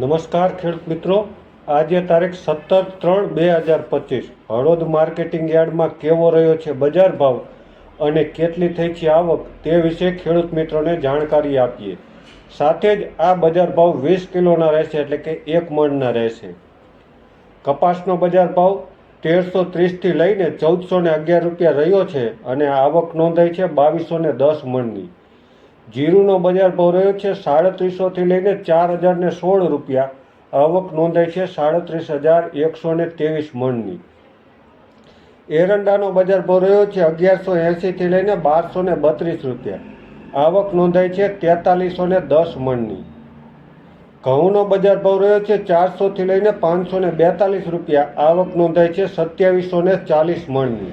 નમસ્કાર ખેડૂત મિત્રો. આજે તારીખ સત્તર ત્રણ બે હજાર પચીસ. હળદ માર્કેટિંગ યાર્ડમાં કેવો રહ્યો છે બજાર ભાવ અને કેટલી થઈ છે આવક તે વિશે ખેડૂત મિત્રોને જાણકારી આપીએ. સાથે જ આ બજાર ભાવ વીસ કિલોના રહેશે એટલે કે એક મણના રહેશે. કપાસનો બજાર ભાવ તેરસો ત્રીસથી લઈને ચૌદસો ને અગિયાર રૂપિયા રહ્યો છે અને આવક નોંધાઈ છે બાવીસો ને દસ મણની. જીરુનો બજાર ભાવ રહ્યો છે સાડત્રીસોથી લઈને ચાર હજાર ને સોળ રૂપિયા. આવક નોંધાઈ છે સાડત્રીસ હજાર એકસો ને ત્રેવીસ મણની. એરંડાનો બજાર ભાવ રહ્યો છે અગિયારસો એંશીથી લઈને બારસો ને બત્રીસ રૂપિયા. આવક નોંધાઈ છે તેતાલીસો ને દસ મણની. ઘઉંનો બજાર ભાવ રહ્યો છે ચારસોથી લઈને પાંચસો ને બેતાલીસ રૂપિયા. આવક નોંધાઈ છે સત્યાવીસો ને ચાલીસ મણની.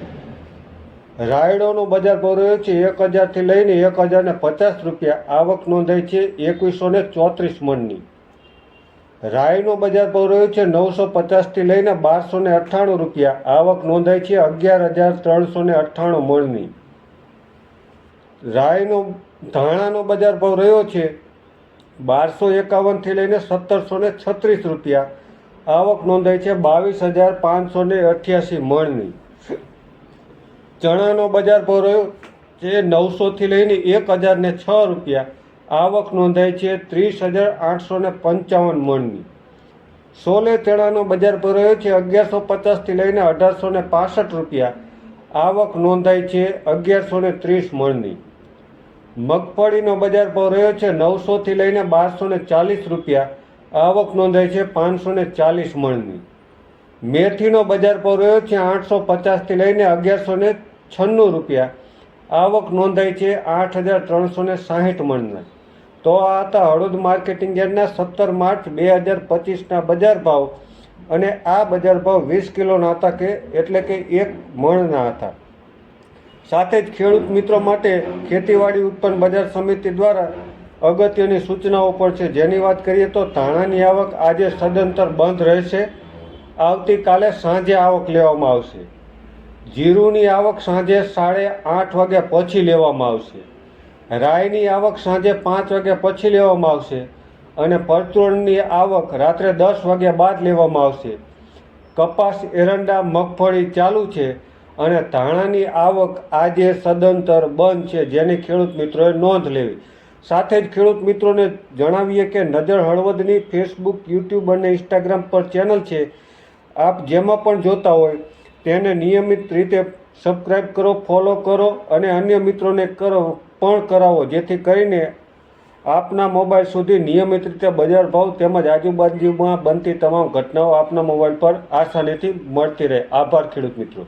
રાયડોનો બજાર ભાવ છે, એક હજારથી લઈને એક હજાર ને પચાસ રૂપિયા આવક નોંધાઈ છે, એકવીસો ને ચોત્રીસ મણની. રાયનો બજાર ભાવ રહ્યો છે, નવસો પચાસથી લઈને બારસો ને અઠ્ઠાણું રૂપિયા આવક નોંધાઈ છે, અગિયાર હજાર ત્રણસો ને અઠ્ઠાણું મણની. રાયનો ધાણાનો બજાર ભાવ રહ્યો છે, બારસો એકાવનથી લઈને સત્તરસો ને છત્રીસ રૂપિયા. આવક નોંધાઈ છે, બાવીસ હજાર પાંચસો ને અઠ્યાસી મણની. ચણાનો બજાર ભાવ રહ્યો છે નવસોથી લઈને એક હજારને છ રૂપિયા. આવક નોંધાઈ છે ત્રીસ હજાર આઠસો ને પંચાવન મણની. સોલે ચણાનો બજાર ભાવ રહ્યો છે અગિયારસો પચાસથી લઈને અઢારસો ને પાસઠ રૂપિયા. આવક નોંધાઈ છે અગિયારસો ને ત્રીસ મણની. મગફળીનો બજાર ભાવ રહ્યો છે નવસોથી લઈને બારસો ને ચાલીસ રૂપિયા. આવક નોંધાઈ છે પાંચસો ને ચાલીસ મણની. મેથીનો બજાર ભાવ રહ્યો છે આઠસો પચાસથી લઈને અગિયારસો ને છન્નું રૂપિયા. આવક નોંધાઈ છે આઠ હજાર ત્રણસો ને સાહીઠ મણના. તો આ હતા હળદ માર્કેટિંગ યાર્ડના સત્તર માર્ચ બે હજાર પચીસના બજાર ભાવ. અને આ બજાર ભાવ વીસ કિલોના હતા કે એટલે કે એક મણના હતા. સાથે જ ખેડૂત મિત્રો માટે ખેતીવાડી ઉત્પન્ન બજાર સમિતિ દ્વારા અગત્યની સૂચનાઓ પણ છે. જેની વાત કરીએ તો ધાણાની આવક આજે સદંતર બંધ રહેશે. આવતીકાલે સાંજે આવક લેવામાં આવશે. જીરુની આવક સાંજે સાડે આઠ વાગ્યા પછી લેવામાં આવશે. રાયની આવક સાંજે પાંચ વાગ્યા પછી લેવામાં આવશે અને પરચુરણની આવક રાત્રે દસ વાગ્યા બાદ લેવામાં આવશે. કપાસ, એરંડા, મગફળી ચાલુ છે અને ધાણાની આવક આજે સદંતર બંધ છે જેની ખેડૂત મિત્રોએ નોંધ લેવી. સાથે જ ખેડૂત મિત્રોને જણાવીએ કે નજર હળવદની ફેસબુક, યુટ્યુબ અને ઇન્સ્ટાગ્રામ પર ચેનલ છે. આપ જેમાં પણ જોતા હોય તેને નિયમિત રીતે સબસ્ક્રાઈબ કરો ફોલો કરો અને અન્ય મિત્રોને કરો, પણ કરાવો. જેથી કરીને આપના મોબાઈલ સુધી નિયમિત રીતે બજાર ભાવ તેમજ આજુબાજુમાં બનતી તમામ ઘટનાઓ આપના મોબાઈલ પર આસાનીથી મળતી રહે. આભાર ખેડૂત મિત્રો.